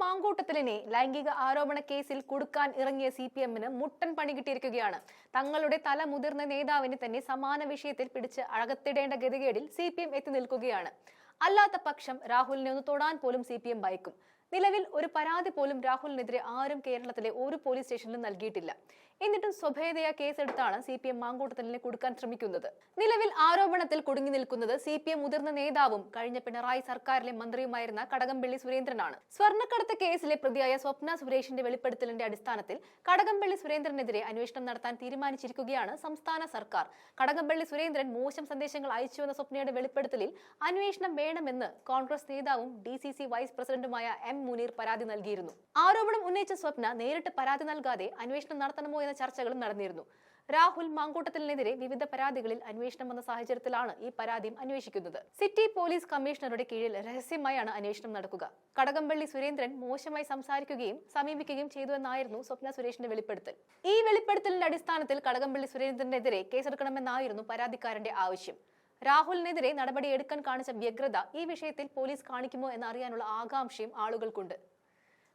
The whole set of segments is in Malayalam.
മാങ്കൂട്ടത്തിലിനെ ലൈംഗിക ആരോപണ കേസിൽ കുടുക്കാൻ ഇറങ്ങിയ സി പി എമ്മിന് മുട്ടൻ പണി കിട്ടിയിരിക്കുകയാണ്. തങ്ങളുടെ തല മുതിർന്ന നേതാവിന് തന്നെ സമാന വിഷയത്തിൽ പിടിച്ച് അഴകത്തിടേണ്ട ഗതികേടിൽ സി പി എം എത്തി നിൽക്കുകയാണ്. അല്ലാത്ത പക്ഷം രാഹുലിനെ ഒന്ന് തൊടാൻ പോലും സി പി എം ഭയക്കും. നിലവിൽ ഒരു പരാതി പോലും രാഹുലിനെതിരെ ആരും കേരളത്തിലെ ഒരു പോലീസ് സ്റ്റേഷനിലും നൽകിയിട്ടില്ല. എന്നിട്ടും സ്വഭേദയാ കേസെടുത്താണ് സി പി എം മാങ്കൂട്ടത്തലിനെ കൊടുക്കാൻ ശ്രമിക്കുന്നത്. നിലവിൽ ആരോപണത്തിൽ കുടുങ്ങി നിൽക്കുന്നത് സി പി എം മുതിർന്ന നേതാവും കഴിഞ്ഞ പിണറായി സർക്കാരിലെ മന്ത്രിയുമായിരുന്ന കടകംപള്ളി സുരേന്ദ്രനാണ്. സ്വർണക്കടത്ത് കേസിലെ പ്രതിയായ സ്വപ്ന സുരേഷിന്റെ വെളിപ്പെടുത്തലിന്റെ അടിസ്ഥാനത്തിൽ കടകംപള്ളി സുരേന്ദ്രനെതിരെ അന്വേഷണം നടത്താൻ തീരുമാനിച്ചിരിക്കുകയാണ് സംസ്ഥാന സർക്കാർ. കടകംപള്ളി സുരേന്ദ്രൻ മോശം സന്ദേശങ്ങൾ അയച്ചുവെന്ന സ്വപ്നയുടെ വെളിപ്പെടുത്തലിൽ അന്വേഷണം വേണമെന്ന് കോൺഗ്രസ് നേതാവും ഡി വൈസ് പ്രസിഡന്റുമായ എം മുനീർ പരാതി നൽകിയിരുന്നു. ആരോപണം ഉന്നയിച്ച സ്വപ്ന നേരിട്ട് പരാതി നൽകാതെ അന്വേഷണം നടത്തണമോ എന്ന ചർച്ചകളും നടന്നിരുന്നു. രാഹുൽ മാങ്കൂട്ടത്തിനെതിരെ വിവിധ പരാതികളിൽ അന്വേഷണം വന്ന സാഹചര്യത്തിലാണ് ഈ പരാതിയും അന്വേഷിക്കുന്നത്. സിറ്റി പോലീസ് കമ്മീഷണറുടെ കീഴിൽ രഹസ്യമായാണ് അന്വേഷണം നടക്കുക. കടകംപള്ളി സുരേന്ദ്രൻ മോശമായി സംസാരിക്കുകയും സമീപിക്കുകയും ചെയ്തുവെന്നായിരുന്നു സ്വപ്ന സുരേഷിന്റെ വെളിപ്പെടുത്തൽ. ഈ വെളിപ്പെടുത്തലിന്റെ അടിസ്ഥാനത്തിൽ കടകംപള്ളി സുരേന്ദ്രനെതിരെ കേസെടുക്കണമെന്നായിരുന്നു പരാതിക്കാരന്റെ ആവശ്യം. രാഹുലിനെതിരെ നടപടിയെടുക്കാൻ കാണിച്ച വ്യഗ്രത ഈ വിഷയത്തിൽ പോലീസ് കാണിക്കുമോ എന്നറിയാനുള്ള ആകാംക്ഷയും ആളുകൾക്കുണ്ട്.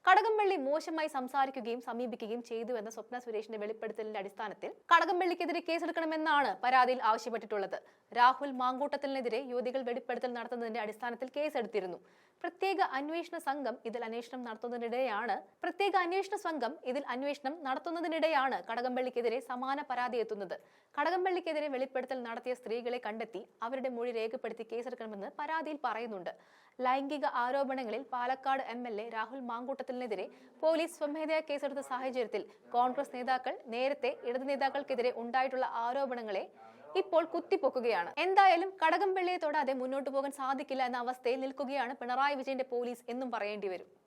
കടകംപള്ളി മോശമായി സംസാരിക്കുകയും സമീപിക്കുകയും ചെയ്തു എന്ന സ്വപ്ന സുരേഷിന്റെ വെളിപ്പെടുത്തലിന്റെ അടിസ്ഥാനത്തിൽ കടകംപള്ളിക്കെതിരെ കേസെടുക്കണമെന്നാണ് പരാതിയിൽ ആവശ്യപ്പെട്ടിട്ടുള്ളത്. രാഹുൽ മാങ്കൂട്ടത്തിനെതിരെ യുവതികൾ വെളിപ്പെടുത്തൽ നടത്തുന്നതിന്റെ അടിസ്ഥാനത്തിൽ കേസെടുത്തിരുന്നു. പ്രത്യേക അന്വേഷണ സംഘം ഇതിൽ അന്വേഷണം നടത്തുന്നതിനിടെയാണ് പ്രത്യേക അന്വേഷണ സംഘം ഇതിൽ അന്വേഷണം നടത്തുന്നതിനിടെയാണ് കടകംപള്ളിക്കെതിരെ സമാന പരാതി എത്തുന്നത്. കടകംപള്ളിക്കെതിരെ വെളിപ്പെടുത്തൽ നടത്തിയ സ്ത്രീകളെ കണ്ടെത്തി അവരുടെ മൊഴി രേഖപ്പെടുത്തി കേസെടുക്കണമെന്ന് പരാതിയിൽ പറയുന്നുണ്ട്. ലൈംഗിക ആരോപണങ്ങളിൽ Palakkad M L A Rahul മാങ്കൂട്ടത്തിനെതിരെ police സ്വമേധയാ കേസെടുത്ത സാഹചര്യത്തിൽ കോൺഗ്രസ് നേതാക്കൾ നേരത്തെ ഇടതു നേതാക്കൾക്കെതിരെ ഉണ്ടായിട്ടുള്ള ആരോപണങ്ങളെ ഇപ്പോൾ കുത്തിപ്പൊക്കുകയാണ്. എന്തായാലും കടകംപള്ളിയെ തൊടാതെ മുന്നോട്ടു പോകാൻ സാധിക്കില്ല എന്ന അവസ്ഥയിൽ നിൽക്കുകയാണ് പിണറായി വിജയന്റെ പോലീസ് എന്നും പറയേണ്ടി വരും.